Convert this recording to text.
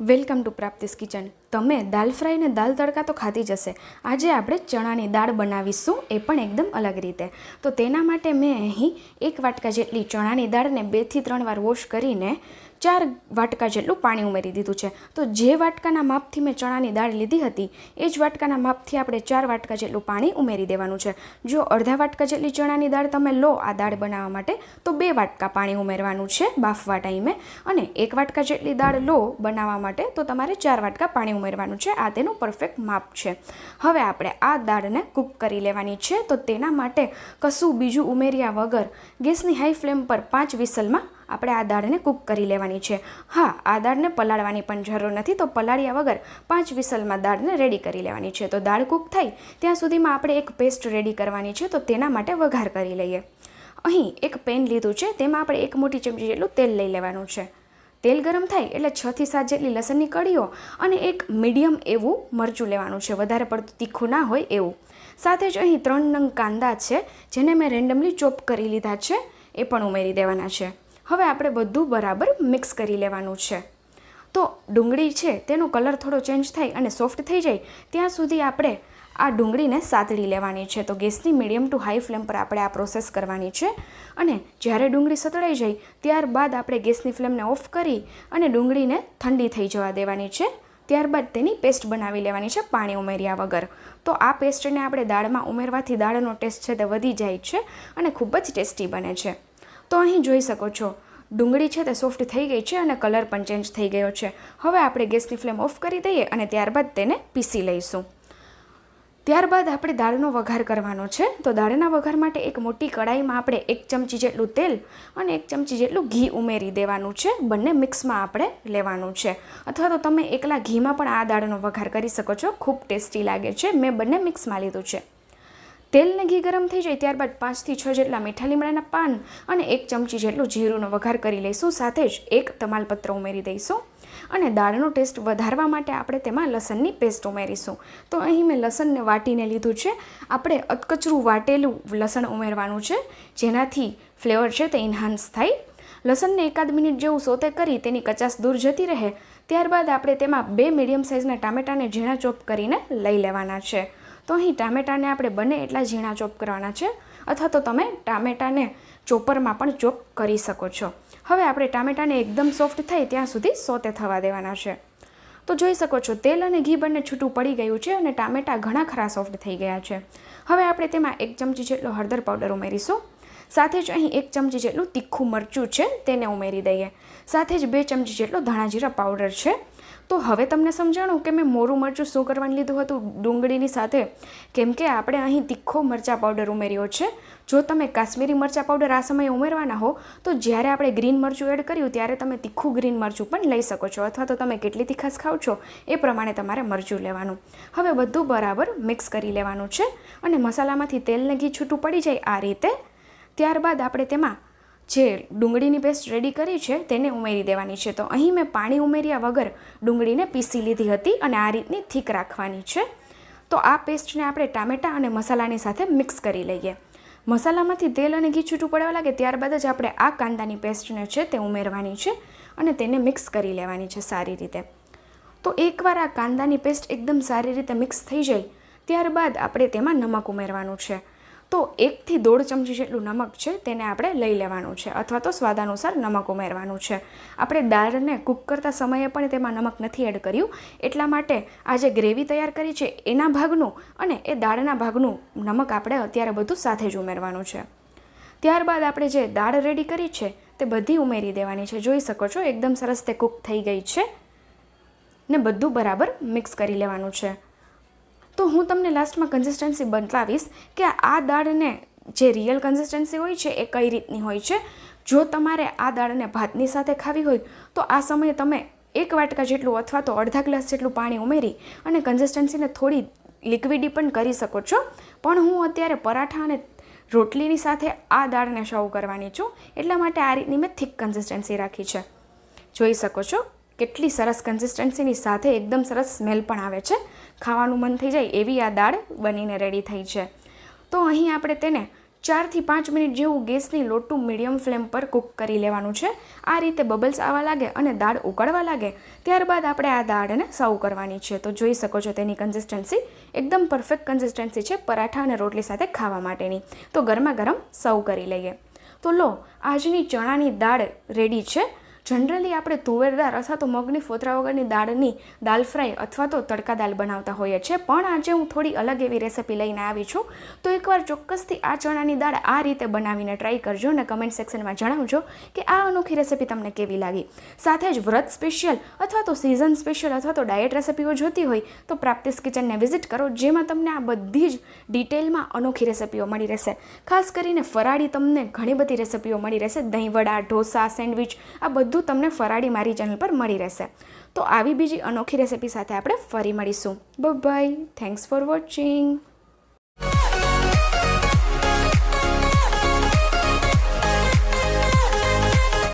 Welcome to પ્રાપ્તિસ kitchen. તમે દાલ fry ને દાલ તડકા તો ખાધી જ હશે. આજે આપણે ચણાની દાળ બનાવીશું, એ પણ એકદમ અલગ રીતે. તો તેના માટે મેં અહીં એક વાટકા જેટલી ચણાની દાળને બેથી ત્રણ વાર વોશ કરીને ચાર વાટકા જેટલું પાણી ઉમેરી દીધું છે. તો જે વાટકાના માપથી મેં ચણાની દાળ લીધી હતી, એ જ વાટકાના માપથી આપણે ચાર વાટકા જેટલું પાણી ઉમેરી દેવાનું છે. જો અડધા વાટકા જેટલી ચણાની દાળ તમે લો આ દાળ બનાવવા માટે, તો બે વાટકા પાણી ઉમેરવાનું છે બાફવા ટાઈમે. અને એક વાટકા જેટલી દાળ લો બનાવવા માટે, તો તમારે ચાર વાટકા પાણી ઉમેરવાનું છે. આ તેનું પરફેક્ટ માપ છે. હવે આપણે આ દાળને કૂક કરી લેવાની છે. તો તેના માટે કશું બીજું ઉમેર્યા વગર ગેસની હાઈ ફ્લેમ પર પાંચ વિસલમાં આપણે આ દાળને કૂક કરી લેવાની છે. હા, આ દાળને પલાળવાની પણ જરૂર નથી, તો પલાળ્યા વગર પાંચ વિસલમાં દાળને રેડી કરી લેવાની છે. તો દાળ કૂક થાય ત્યાં સુધીમાં આપણે એક પેસ્ટ રેડી કરવાની છે, તો તેના માટે વઘાર કરી લઈએ. અહીં એક પેન લીધું છે, તેમાં આપણે એક મોટી ચમચી જેટલું તેલ લઈ લેવાનું છે. તેલ ગરમ થાય એટલે છથી સાત જેટલી લસણની કળીઓ અને એક મીડિયમ એવું મરચું લેવાનું છે. વધારે પડતું તીખું ના હોય એવું. સાથે જ અહીં ત્રણ નંગ કાંદા છે, જેને મેં રેન્ડમલી ચોપ કરી લીધા છે, એ પણ ઉમેરી દેવાના છે. હવે આપણે બધું બરાબર મિક્સ કરી લેવાનું છે. તો ડુંગળી છે, તેનો કલર થોડો ચેન્જ થાય અને સોફ્ટ થઈ જાય, ત્યાં સુધી આપણે આ ડુંગળીને સાતળી લેવાની છે. તો ગેસની મીડિયમ ટુ હાઈ ફ્લેમ પર આપણે આ પ્રોસેસ કરવાની છે અને જ્યારે ડુંગળી સતળાઈ જાય, ત્યારબાદ આપણે ગેસની ફ્લેમને ઓફ કરી અને ડુંગળીને ઠંડી થઈ જવા દેવાની છે. ત્યારબાદ તેની પેસ્ટ બનાવી લેવાની છે પાણી ઉમેર્યા વગર. તો આ પેસ્ટને આપણે દાળમાં ઉમેરવાથી દાળનો ટેસ્ટ છે તે વધી જાય છે અને ખૂબ જ ટેસ્ટી બને છે. તો અહીં જોઈ શકો છો. ડુંગળી છે તે સોફ્ટ થઈ ગઈ છે અને કલર પણ ચેન્જ થઈ ગયો છે. હવે આપણે ગેસની ફ્લેમ ઓફ કરી દઈએ અને ત્યારબાદ તેને પીસી લઈશું. ત્યારબાદ આપણે દાળનો વઘાર કરવાનો છે. તો દાળના વઘાર માટે એક મોટી કડાઈમાં આપણે એક ચમચી જેટલું તેલ અને એક ચમચી જેટલું ઘી ઉમેરી દેવાનું છે. બંને મિક્સમાં આપણે લેવાનું છે. અથવા તો તમે એકલા ઘીમાં પણ આ દાળનો વઘાર કરી શકો છો. ખૂબ ટેસ્ટી લાગે છે. મેં બંને મિક્સમાં લીધું છે. તેલને ઘી ગરમ થઈ જાય ત્યારબાદ પાંચથી છ જેટલા મીઠા લીમડાના પાન અને એક ચમચી જેટલું જીરુંનો વઘાર કરી લઈશું, સાથે જ એક તમાલપત્ર ઉમેરી દઈશું. અને દાળનો ટેસ્ટ વધારવા માટે આપણે તેમાં લસણની પેસ્ટ ઉમેરીશું. તો અહીં મેં લસણને વાટીને લીધું છે. આપણે અતકચરું વાટેલું લસણ ઉમેરવાનું છે, જેનાથી ફ્લેવર છે તે ઇન્હાન્સ થાય. લસણને એકાદ મિનિટ જેવું સોતે કરી તેની કચાસ દૂર જતી રહે. ત્યારબાદ આપણે તેમાં બે મીડિયમ સાઇઝના ટામેટાને ઝીણા ચોપ કરીને લઈ લેવાના છે. તો અહીં ટામેટાને આપણે બને એટલા ઝીણા ચોપ કરવાના છે, અથવા તો તમે ટામેટાને ચોપરમાં પણ ચોપ કરી શકો છો. હવે આપણે ટામેટાને એકદમ સોફ્ટ થાય ત્યાં સુધી સોતે થવા દેવાના છે. તો જોઈ શકો છો, તેલ અને ઘી બંને છૂટું પડી ગયું છે અને ટામેટા ઘણા ખરા સોફ્ટ થઈ ગયા છે. હવે આપણે તેમાં એક ચમચી જેટલો હળદર પાવડર ઉમેરીશું. સાથે જ અહીં એક ચમચી જેટલું તીખું મરચું છે, તેને ઉમેરી દઈએ. સાથે જ બે ચમચી જેટલો ધાણાજીરા પાવડર છે. તો હવે તમને સમજાણું કે મેં મોરું મરચું શું કરવાનું લીધું હતું? ડુંગળીની સાથે? કેમ કે આપણે અહીં તીખો મરચાં પાવડર ઉમેર્યો છે. જો તમે કાશ્મીરી મરચાં પાવડર આ સમયે ઉમેરવાના હો, તો જ્યારે આપણે ગ્રીન મરચું એડ કર્યું, ત્યારે તમે તીખું ગ્રીન મરચું પણ લઈ શકો છો, અથવા તો તમે કેટલી તીખાસ ખાવ છો, એ પ્રમાણે તમારે મરચું લેવાનું. હવે બધું બરાબર મિક્સ કરી લેવાનું છે અને મસાલામાંથી તેલને ઘી છૂટું પડી જાય આ રીતે. ત્યારબાદ આપણે તેમાં જે ડુંગળીની પેસ્ટ રેડી કરી છે તેને ઉમેરી દેવાની છે. તો અહીં મેં પાણી ઉમેર્યા વગર ડુંગળીને પીસી લીધી હતી અને આ રીતની થીક રાખવાની છે. તો આ પેસ્ટને આપણે ટામેટાં અને મસાલાની સાથે મિક્સ કરી લઈએ. મસાલામાંથી તેલ અને ઘી છૂટું પડવા લાગે ત્યારબાદ જ આપણે આ કાંદાની પેસ્ટને છે તે ઉમેરવાની છે અને તેને મિક્સ કરી લેવાની છે સારી રીતે. તો એકવાર આ કાંદાની પેસ્ટ એકદમ સારી રીતે મિક્સ થઈ જાય, ત્યારબાદ આપણે તેમાં નમક ઉમેરવાનું છે. તો એકથી દોઢ ચમચી જેટલું નમક છે, તેને આપણે લઈ લેવાનું છે, અથવા તો સ્વાદાનુસાર નમક ઉમેરવાનું છે. આપણે દાળને કૂક કરતા સમયે પણ તેમાં નમક નથી એડ કર્યું. એટલા માટે આ જે ગ્રેવી તૈયાર કરી છે, એના ભાગનું અને એ દાળના ભાગનું નમક આપણે અત્યારે બધું સાથે જ ઉમેરવાનું છે. ત્યારબાદ આપણે જે દાળ રેડી કરી છે, તે બધી ઉમેરી દેવાની છે. જોઈ શકો છો, એકદમ સરસ તે કૂક થઈ ગઈ છે ને બધું બરાબર મિક્સ કરી લેવાનું છે. તો હું તમને લાસ્ટમાં કન્સિસ્ટન્સી બતાવીશ કે આ દાળને જે રિયલ કન્સિસ્ટન્સી હોય છે એ કઈ રીતની હોય છે? જો તમારે આ દાળને ભાતની સાથે ખાવી હોય, તો આ સમયે તમે એક વાટકા જેટલું અથવા તો અડધા ગ્લાસ જેટલું પાણી ઉમેરી અને કન્સિસ્ટન્સીને થોડી લિક્વિડી પણ કરી શકો છો. પણ હું અત્યારે પરાઠા અને રોટલીની સાથે આ દાળને સર્વ કરવાની છું. એટલા માટે આ રીતની મેં થીક કન્સિસ્ટન્સી રાખી છે. જોઈ શકો છો? કેટલી સરસ કન્સિસ્ટન્સીની સાથે એકદમ સરસ સ્મેલ પણ આવે છે. ખાવાનું મન થઈ જાય એવી આ દાળ બનીને રેડી થઈ છે. તો અહીં આપણે તેને ચારથી પાંચ મિનિટ જેવું ગેસની લોટું મીડિયમ ફ્લેમ પર કૂક કરી લેવાનું છે. આ રીતે બબલ્સ આવવા લાગે અને દાળ ઉકળવા લાગે. ત્યારબાદ આપણે આ દાળને સર્વ કરવાની છે. તો જોઈ શકો છો તેની કન્સિસ્ટન્સી એકદમ પરફેક્ટ કન્સિસ્ટન્સી છે પરાઠા અને રોટલી સાથે ખાવા માટેની. તો ગરમા ગરમ સર્વ કરી લઈએ. તો લો, આજની ચણાની દાળ રેડી છે. જનરલી આપણે તુવેર દાળ અથવા તો મગની ફોતરા વગરની દાળની દાલ ફ્રાય અથવા તો તડકા દાળ બનાવતા હોઈએ છીએ. પણ આજે હું થોડી અલગ એવી રેસિપી લઈને આવી છું. તો એકવાર ચોક્કસથી આ ચણાની દાળ આ રીતે બનાવીને ટ્રાય કરજો અને કમેન્ટ સેક્શનમાં જણાવજો કે આ અનોખી રેસિપી તમને કેવી લાગી. સાથે જ વ્રત સ્પેશિયલ અથવા તો સિઝન સ્પેશિયલ અથવા તો ડાયટ રેસિપીઓ જોતી હોય તો પ્રાપ્તિસ કિચનને વિઝિટ કરો, જેમાં તમને આ બધી જ ડિટેલમાં અનોખી રેસિપીઓ મળી રહેશે. ખાસ કરીને ફરાળી તમને ઘણી બધી રેસિપીઓ મળી રહેશે. દહીંવડા ઢોસા સેન્ડવિચ આ બધું તમને ફરાળી મારી ચેનલ પર મળી રહેશે. તો આવી બીજી અનોખી રેસિપી સાથે આપણે ફરી મળીશું. By thanks for watching